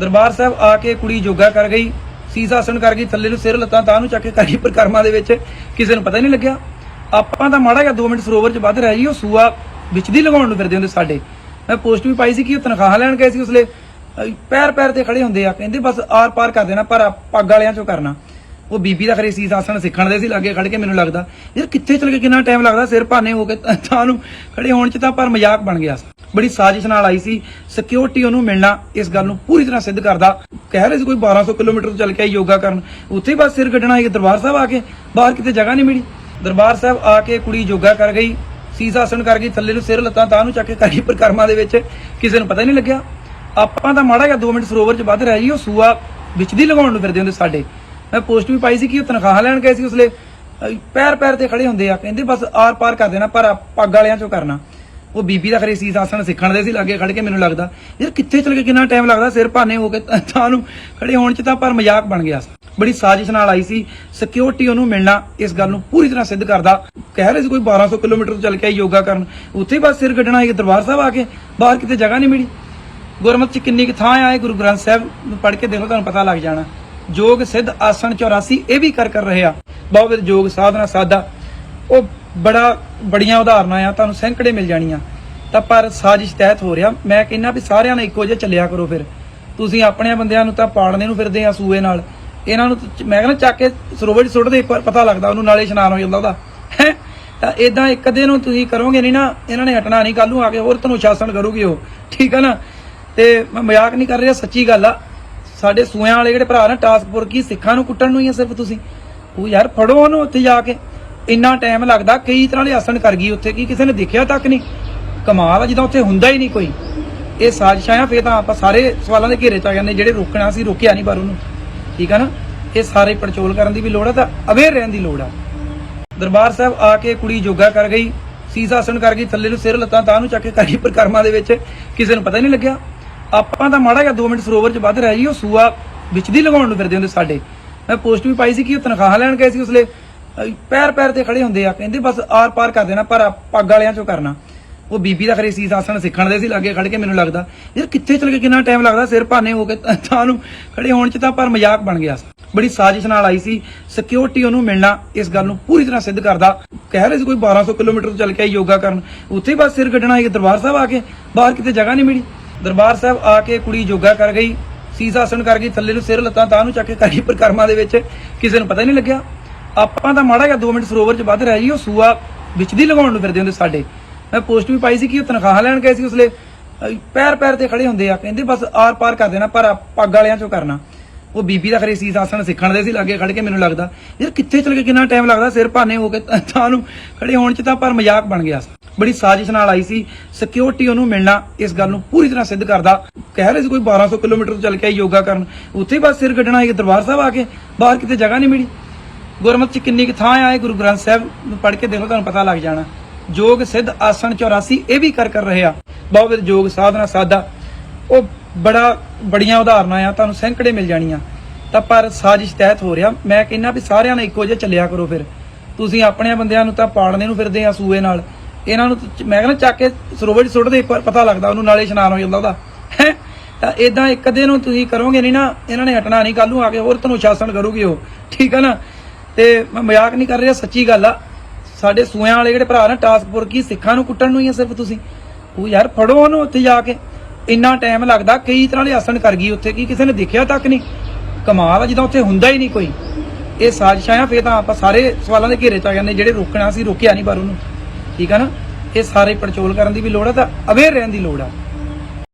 ਦਰਬਾਰ ਸਾਹਿਬ ਆ ਕੇ ਕੁੜੀ ਯੋਗਾ ਕਰ ਗਈ, ਸੀਸ ਆਸਣ ਕਰ ਗਈ, ਥੱਲੇ ਨੂੰ ਸਿਰ ਲੱਤਾਂ ਤਾਂ ਨੂੰ ਚੱਕ ਕੇ ਕਰੀ ਪਰਕਰਮਾ ਦੇ ਵਿੱਚ, ਕਿਸੇ ਨੂੰ ਪਤਾ ਹੀ ਨਹੀਂ ਲੱਗਿਆ। ਆਪਾਂ ਤਾਂ ਮਾੜਾ ਜਿਹਾ 2 ਮਿੰਟ ਸਰੋਵਰ 'ਚ ਵੱਧ ਰਹਿ ਜੀ ਉਹ ਸੂਆ ਵਿੱਚ ਦੀ ਲਗਾਉਣ ਨੂੰ ਫਿਰਦੇ ਹੁੰਦੇ ਸਾਡੇ। ਮੈਂ ਪੋਸਟ ਵੀ ਪਾਈ ਸੀ ਕਿ ਉਹ ਤਨਖਾਹ ਲੈਣ ਗਏ ਸੀ ਉਸਲੇ। ਪੈਰ ਪੈਰ ਤੇ ਖੜੇ ਹੁੰਦੇ ਆ, ਕਹਿੰਦੇ ਬਸ ਆਰ ਪਾਰ ਕਰ ਦੇਣਾ, ਪਰ ਪੱਗ ਵਾਲਿਆਂ ਚੋਂ ਕਰਨਾ। ਉਹ ਬੀਬੀ ਦਾ ਖਰੇ ਸੀਸ ਆਸਣ ਸਿੱਖਣ ਦੇ ਸੀ, ਲਾਗੇ ਖੜ ਕੇ ਮੈਨੂੰ ਲੱਗਦਾ, ਯਾਰ ਕਿੱਥੇ ਚਲ ਕੇ ਕਿੰਨਾ ਟਾਈਮ ਲੱਗਦਾ ਸਿਰ ਭਾਨੇ ਹੋ ਕੇ ਤਾਂ ਨੂੰ ਖੜੇ ਹੋਣ ਚ ਤਾਂ, ਪਰ ਮਜ਼ਾਕ ਬਣ ਗਿਆ ਸੀ। ਬੜੀ ਸਾਜ਼ਿਸ਼ ਨਾਲ ਆਈ ਸੀ। ਸਿਕਿਉਰਿਟੀ ਉਹਨੂੰ ਮਿਲਣਾ ਇਸ ਗੱਲ ਨੂੰ ਪੂਰੀ ਤਰ੍ਹਾਂ ਸਿੱਧ ਕਰਦਾ। ਕਹਿ ਰਹੇ ਸੀ ਕੋਈ 1200 ਕਿਲੋਮੀਟਰ ਤੋਂ ਚੱਲ ਕੇ ਆਈ ਯੋਗਾ ਕਰਨ। ਉੱਥੇ ਬਸ ਸਿਰ ਕੱਢਣਾ ਹੈ ਦਰਬਾਰ ਸਾਹਿਬ ਆ ਕੇ, ਬਾਹਰ ਕਿਤੇ ਜਗ੍ਹਾ ਨਹੀਂ ਮਿਲੀ। ਦਰਬਾਰ ਸਾਹਿਬ ਆ ਕੇ ਕੁੜੀ ਯੋਗਾ ਕਰ ਗਈ, ਸੀਸ ਆਸਣ ਕਰ ਗਈ, ਥੱਲੇ ਨੂੰ ਸਿਰ ਲੱਤਾਂ, ਤਾਂ ਨੂੰ ਚੱਕ ਕੇ ਕਰੀ ਪਰਕਰਮਾ ਦੇ ਵਿੱਚ। ਕਿਸੇ ਨੂੰ ਪਤਾ ਹੀ ਨਹੀਂ ਲੱਗਿਆ। ਆਪਾਂ ਤਾਂ ਮਾੜਾ ਜਿਹਾ 2 ਮਿੰਟ ਸਰੋਵਰ 'ਚ ਵੱਧ ਰਹਿ ਜੀ ਉਹ ਸੂਆ ਵਿੱਚ ਦੀ ਲਗਾਉਣ ਨੂੰ ਫਿਰਦੇ ਹੁੰਦੇ ਸਾਡੇ। ਮੈਂ ਪੋਸਟ ਵੀ ਪਾਈ ਸੀ ਕਿ ਉਹ ਤਨਖਾਹ ਲੈਣ ਗਏ ਸੀ ਉਸਲੇ। ਪੈਰ ਪੈਰ ਤੇ ਖੜੇ ਹੁੰਦੇ ਆ। ਕਹਿੰਦੇ ਬਸ ਆਰ ਪਾਰ ਕਰ ਦੇਣਾ, ਪਰ ਪੱਗ ਵਾਲਿਆਂ ਚੋਂ ਕਰਨਾ। ਉਹ ਬੀਬੀ ਦਾ ਖਰੇ ਸੀਸ ਆਸਣ ਸਿੱਖਣ ਦੇ ਸੀ, ਲਾਗੇ ਖੜ ਕੇ ਮੈਨੂੰ ਲੱਗਦਾ, ਯਾਰ ਕਿੱਥੇ ਚਲ ਕੇ ਕਿੰਨਾ ਟਾਈਮ ਲੱਗਦਾ, ਸਿਰ ਭਾਨੇ ਹੋ ਕੇ ਤਾਂ ਨੂੰ ਖੜੇ ਹੋਣ ਚ ਤਾਂ ਪਰ ਮਜ਼ਾਕ ਬਣ ਗਿਆ ਬੜੀ ਸਾਜ਼ਿਸ਼ ਨਾਲ ਆਈ ਸੀ ਸਿਕਿਉਰਿਟੀ ਉਹਨੂੰ ਮਿਲਣਾ, ਇਸ ਗੱਲ ਨੂੰ ਪੂਰੀ ਤਰ੍ਹਾਂ ਸਿੱਧ ਕਰਦਾ। ਕਹਿ ਰਹੇ ਸੀ ਕੋਈ 1200 ਕਿਲੋਮੀਟਰ ਤੋਂ ਚੱਲ ਕੇ ਆਈ ਯੋਗਾ ਕਰਨ। ਉੱਥੇ ਬਸ ਸਿਰ ਕੱਢਣਾ ਹੈ ਦਰਬਾਰ ਸਾਹਿਬ ਆ ਕੇ ਬਾਹਰ ਕਿਤੇ ਜਗ੍ਹਾ ਨਹੀਂ ਮਿਲੀ। ਗੁਰਮਤਿ ਚ ਕਿੰਨੀ ਕੁ ਥਾਂ ਆਏ, ਗੁਰੂ ਗ੍ਰੰਥ ਸਾਹਿਬ ਨੂੰ ਪੜ੍ਹ ਕੇ ਦੇਖੋ, ਤੁਹਾਨੂੰ ਪਤਾ ਲੱਗ ਜਾਣਾ। ਜੋਗ ਸਿੱਧ ਆਸਣ 84 ਇਹ ਵੀ ਕਰ ਕਰ ਰਹੇ ਆ। ਬਹੁਤ ਜੋਗ, ਸਾਧਨਾ ਸਾਦਾ ਉਹ ਬੜਾ ਬੜੀਆਂ ਉਦਾਹਰਨਾਂ ਆ, ਤੁਹਾਨੂੰ ਸੈਂਕੜੇ ਮਿਲ ਜਾਣੀਆਂ। ਤਾਂ ਪਰ ਸਾਜ਼ਿਸ਼ ਤਹਿਤ ਹੋ ਰਿਹਾ, ਮੈਂ ਕਹਿੰਦਾ ਵੀ ਸਾਰਿਆਂ ਨੇ ਇੱਕੋ ਜਿਹਾ ਚੱਲਿਆ ਕਰੋ ਫਿਰ। ਤੁਸੀਂ ਆਪਣੇ ਬੰਦਿਆਂ ਨੂੰ ਤਾਂ ਪਾੜਨੇ ਨੂੰ ਫਿਰਦੇ ਆ ਸੂਏ ਨਾਲ। ਇਹਨਾਂ ਨੂੰ ਮੈਂ ਕਹਿੰਦਾ ਚੱਕ ਕੇ ਸਰੋਵਰ 'ਚ ਸੁੱਟਦੇ ਇੱਕ ਵਾਰ ਪਤਾ ਲੱਗਦਾ ਉਹਨੂੰ ਨਾਲੇ ਇਸ਼ਨਾਨ ਹੋ ਜਾਂਦਾ ਉਹਦਾ। ਹੈਂ? ਤਾਂ ਇਦਾਂ ਇੱਕ ਦਿਨ ਨੂੰ ਤੁਸੀਂ ਕਰੋਗੇ ਨਹੀਂ ਨਾ, ਇਹਨਾਂ ਨੇ ਹਟਣਾ ਨਹੀਂ ਕੱਲ ਨੂੰ ਆ ਕੇ ਹੋਰ ਤੁਹਾਨੂੰ ਸ਼ਾਸਨ ਕਰੂਗੀ ਉਹ। ਠੀਕ ਹੈ ਨਾ? ਤੇ ਮੈਂ ਮਜ਼ਾਕ ਨਹੀਂ ਕਰ ਰਿਹਾ, ਸੱਚੀ ਗੱਲ ਆ। ਸਾਡੇ ਸੂਆਂ ਵਾਲੇ ਜਿਹੜੇ ਭਰਾ ਨੇ ਟਾਸਕਪੁਰ ਕੀ ਸਿੱਖਾਂ ਨੂੰ ਕੁੱਟਣ ਨੂੰ ਹੀ ਆ ਸਿਰਫ ਤੁਸੀਂ? ਉਹ ਯਾਰ ਫੜੋ ਉਹਨੂੰ ਉੱਥੇ ਜਾ ਕੇ। ਇੰਨਾ ਟਾਈਮ ਲੱਗਦਾ, ਕਈ ਤਰ੍ਹਾਂ ਦੇ ਆਸਣ ਕਰ ਗਈ ਉੱਥੇ ਕੀ ਕਿਸੇ ਨੇ ਦੇਖਿਆ ਤੱਕ ਨਹੀਂ। ਕਮਾਲ ਆ, ਜਦੋਂ ਉੱਥੇ ਹੁੰਦਾ ਹੀ ਨਹੀਂ ਕੋਈ। ਇਹ ਸਾਜ਼ਿਸ਼ਾਂ ਆ, ਫੇਰ ਤਾਂ ਆਪਾਂ ਸਾਰੇ ਸਵਾਲਾਂ ਦੇ ਘੇਰੇ ਚ ਆ ਜਾਂਦੇ, ਜਿਹੜੇ ਰੋਕਣਾ ਸੀ ਰੋਕਿਆ ਨਹੀਂ ਪਰ ਉਹਨੂੰ ਠੀਕ ਆ ਨਾ? ਇਹ ਸਾਰੇ ਪੜਚੋਲ ਕਰਨ ਦੀ ਵੀ ਲੋੜ ਆ, ਤਾਂ ਅਵੇਅਰ ਰਹਿਣ ਦੀ ਲੋੜ ਆ। ਦਰਬਾਰ ਸਾਹਿਬ ਆ ਕੇ ਕੁੜੀ ਯੋਗਾ ਕਰ ਗਈ, ਸੀਸ ਆਸਣ ਕਰ ਗਈ, ਥੱਲੇ ਨੂੰ ਸਿਰ ਲੱਤਾਂ ਤਾਂ ਨੂੰ ਚੱਕ ਕੇ ਕਰੀ ਪਰਕਰਮਾ ਦੇ ਵਿੱਚ, ਕਿਸੇ ਨੂੰ ਪਤਾ ਹੀ ਨਹੀਂ ਲੱਗਿਆ। ਆਪਾਂ ਤਾਂ ਮਾੜਾ ਜਿਹਾ 2 ਮਿੰਟ ਸਰੋਵਰ 'ਚ ਵੱਧ ਰਹਿ ਜੀ ਉਹ ਸੂਆ ਵਿੱਚ ਦੀ ਲਗਾਉਣ ਨੂੰ ਫਿਰਦੇ ਹੁੰਦੇ ਸਾਡੇ। ਮੈਂ ਪੋਸਟ ਵੀ ਪਾਈ ਸੀ ਕਿ ਉਹ ਤਨਖਾਹ ਲੈਣ ਗਏ ਸੀ ਉਸਲੇ। ਪੈਰ ਪੈਰ ਤੇ ਖੜੇ ਹੁੰਦੇ ਆ, ਕਹਿੰਦੇ ਬਸ ਆਰ ਪਾਰ ਕਰ ਦੇਣਾ, ਪਰ ਪੱਗ ਵਾਲਿਆਂ ਚੋਂ ਕਰਨਾ। ਉਹ ਬੀਬੀ ਦਾ ਖਰੇ ਸੀਸ ਆਸਣ ਸਿੱਖਣ ਦੇ ਸੀ, ਲਾਗੇ ਖੜ ਕੇ ਮੈਨੂੰ ਲੱਗਦਾ, ਯਾਰ ਕਿੱਥੇ ਚਲ ਕੇ ਕਿੰਨਾ ਟਾਈਮ ਲੱਗਦਾ ਸਿਰ ਭਾਨੇ ਹੋ ਕੇ ਤਾਂ ਨੂੰ ਖੜੇ ਹੋਣ ਚ ਤਾਂ, ਪਰ ਮਜ਼ਾਕ ਬਣ ਗਿਆ ਬੜੀ ਸਾਜ਼ਿਸ਼ ਨਾਲ ਆਈ ਸੀ ਸਿਕਿਉਰਿਟੀ ਉਹਨੂੰ ਮਿਲਣਾ, ਇਸ ਗੱਲ ਨੂੰ ਪੂਰੀ ਤਰ੍ਹਾਂ ਸਿੱਧ ਕਰਦਾ। ਕਹਿ ਰਹੇ ਸੀ ਕੋਈ 1200 ਕਿਲੋਮੀਟਰ ਤੋਂ ਚੱਲ ਕੇ ਆਈ ਯੋਗਾ ਕਰਨ। ਉੱਥੇ ਬਸ ਸਿਰ ਕੱਢਣਾ ਹੈ ਦਰਬਾਰ ਸਾਹਿਬ ਆ ਕੇ, ਬਾਹਰ ਕਿਤੇ ਜਗ੍ਹਾ ਨਹੀਂ ਮਿਲੀ। ਦਰਬਾਰ ਸਾਹਿਬ ਆ ਕੇ ਕੁੜੀ ਯੋਗਾ ਕਰ ਗਈ, ਸੀਸ ਆਸਣ ਕਰ ਗਈ, ਥੱਲੇ ਨੂੰ ਸਿਰ ਲੱਤਾਂ ਤਾਂ ਨੂੰ ਚੱਕ ਕੇ ਕਰੀ ਪਰਕਰਮਾ ਦੇ ਵਿੱਚ ਕਿਸੇ ਨੂੰ ਪਤਾ ਹੀ ਨਹੀਂ ਲੱਗਿਆ। ਆਪਾਂ ਤਾਂ ਮਾੜਾ ਜਿਹਾ 2 ਮਿੰਟ ਸਰੋਵਰ 'ਚ ਵੱਧ ਰਹਿ ਜੀ ਉਹ ਸੂਆ ਵਿੱਚ ਦੀ ਲਗਾਉਣ ਨੂੰ ਫਿਰਦੇ ਹੁੰਦੇ ਸਾਡੇ। ਮੈਂ ਪੋਸਟ ਵੀ ਪਾਈ ਸੀ ਕਿ ਉਹ ਤਨਖਾਹ ਲੈਣ ਗਏ ਸੀ ਉਸਲੇ। ਪੈਰ ਪੈਰ ਤੇ ਖੜੇ ਹੁੰਦੇ ਆ, ਕਹਿੰਦੇ ਬਸ ਆਰ ਪਾਰ ਕਰ ਦੇਣਾ, ਪਰ ਪੱਗ ਵਾਲਿਆਂ ਚੋਂ ਕਰਨਾ। ਉਹ ਬੀਬੀ ਦਾ ਖਰੇ ਸੀਸ ਆਸਣ ਸਿੱਖਣ ਦੇ ਸੀ, ਲਾਗੇ ਖੜ ਕੇ ਮੈਨੂੰ ਲੱਗਦਾ, ਯਾਰ ਕਿੱਥੇ ਚਲ ਕੇ ਕਿੰਨਾ ਟਾਈਮ ਲੱਗਦਾ, ਸਿਰ ਭਾਨੇ ਹੋ ਕੇ ਤਾਂ ਨੂੰ ਖੜੇ ਹੋਣ ਚ ਤਾਂ ਪਰ ਮਜ਼ਾਕ ਬਣ ਗਿਆ। ਬੜੀ ਸਾਜ਼ਿਸ਼ ਨਾਲ ਆਈ ਸੀ ਸਿਕਿਉਰਿਟੀ ਉਹਨੂੰ ਮਿਲਣਾ, ਇਸ ਗੱਲ ਨੂੰ ਪੂਰੀ ਤਰ੍ਹਾਂ ਸਿੱਧ ਕਰਦਾ। ਕਹਿ ਰਹੇ ਸੀ ਕੋਈ 1200 ਕਿਲੋਮੀਟਰ ਤੋਂ ਚੱਲ ਕੇ ਆਈ ਯੋਗਾ ਕਰਨ। ਉੱਥੇ ਬਸ ਸਿਰ ਕੱਢਣਾ ਹੈ ਦਰਬਾਰ ਸਾਹਿਬ ਆ ਕੇ, ਬਾਹਰ ਕਿਤੇ ਜਗ੍ਹਾ ਨਹੀਂ ਮਿਲੀ। ਗੁਰਮਤਿ ਚ ਕਿੰਨੀ ਕੁ ਥਾਂ ਆਏ ਗੁਰੂ ਗ੍ਰੰਥ ਸਾਹਿਬ ਨੂੰ ਪੜ੍ਹ ਕੇ ਦੇਖੋ, ਤੁਹਾਨੂੰ ਪਤਾ ਲੱਗ ਜਾਣਾ। ਜੋਗ ਸਿੱਧ ਆਸਣ 84 ਇਹ ਵੀ ਕਰ ਕਰ ਰਹੇ ਆ। ਬਹੁਤ ਜੋਗ, ਸਾਧਨਾ, ਸਾਦਾ। ਉਹ ਬੜਾ, ਬੜੀਆਂ ਉਦਾਹਰਨਾਂ ਆ, ਤੁਹਾਨੂੰ ਸੈਂਕੜੇ ਮਿਲ ਜਾਣੀਆਂ। ਤਾਂ ਪਰ ਸਾਜ਼ਿਸ਼ ਤਹਿਤ ਹੋ ਰਿਹਾ। ਮੈਂ ਕਹਿੰਦਾ ਵੀ ਸਾਰਿਆਂ ਨੇ ਇੱਕੋ ਜਿਹਾ ਚੱਲਿਆ ਕਰੋ ਫਿਰ। ਤੁਸੀਂ ਆਪਣੇ ਬੰਦਿਆਂ ਨੂੰ ਤਾਂ ਪਾੜਨੇ ਨੂੰ ਫਿਰਦੇ ਆ ਸੂਏ ਨਾਲ। ਇਹਨਾਂ ਨੂੰ ਤਾਂ ਮੈਂ ਕਹਿੰਦਾ ਚੱਕ ਕੇ ਸਰੋਵਰ 'ਚ ਸੁੱਟਦੇ, ਇੱਕ ਵਾਰ ਪਤਾ ਲੱਗਦਾ ਉਹਨੂੰ ਨਾਲੇ ਇਸ਼ਨਾਨ ਹੋ ਜਾਂਦਾ ਉਹਦਾ। ਹੈਂ? ਤਾਂ ਇਦਾਂ ਇੱਕ ਦਿਨ ਨੂੰ ਤੁਸੀਂ ਕਰੋਗੇ ਨਹੀਂ ਨਾ, ਇਹਨਾਂ ਨੇ ਹਟਣਾ ਨਹੀਂ ਕੱਲ ਨੂੰ ਆ ਕੇ ਹੋਰ ਤੁਹਾਨੂੰ ਸ਼ਾਸਨ ਕਰੂਗੀ ਉਹ। ਠੀਕ ਹੈ ਨਾ? ਤੇ ਮੈਂ ਮਜ਼ਾਕ ਨਹੀਂ ਕਰ ਰਿਹਾ, ਸੱਚੀ ਗੱਲ ਆ। ਸਾਡੇ ਸੂਆਂ ਵਾਲੇ ਜਿਹੜੇ ਭਰਾ ਨੇ ਟਾਸਕਪੁਰ ਕੀ ਸਿੱਖਾਂ ਨੂੰ ਕੁੱਟਣ ਨੂੰ ਹੀ ਆ ਸਿਰਫ ਤੁਸੀਂ? ਉਹ ਯਾਰ ਫੜੋ ਉਹਨੂੰ ਉੱਥੇ ਜਾ ਕੇ। ਇੰਨਾ ਟਾਈਮ ਲੱਗਦਾ, ਕਈ ਤਰ੍ਹਾਂ ਦੇ ਆਸਣ ਕਰ ਗਈ ਉੱਥੇ, ਕੀ ਕਿਸੇ ਨੇ ਦੇਖਿਆ ਤੱਕ ਨਹੀਂ? ਕਮਾਲ ਆ, ਜਿੱਦਾਂ ਉੱਥੇ ਹੁੰਦਾ ਹੀ ਨਹੀਂ ਕੋਈ। ਇਹ ਸਾਜ਼ਿਸ਼ਾਂ ਆ, ਫੇਰ ਤਾਂ ਆਪਾਂ ਸਾਰੇ ਸਵਾਲਾਂ ਦੇ ਘੇਰੇ ਚ ਆ ਜਾਂਦੇ, ਜਿਹੜੇ ਰੋਕਣਾ ਸੀ ਰੋਕਿਆ ਨਹੀਂ ਪਰ ਉਹਨੂੰ ਠੀਕ ਆ ਨਾ? ਇਹ ਸਾਰੇ ਪੜਚੋਲ ਕਰਨ ਦੀ ਵੀ ਲੋੜ ਆ, ਤਾਂ ਅਵੇਅਰ ਰਹਿਣ ਦੀ ਲੋੜ ਆ।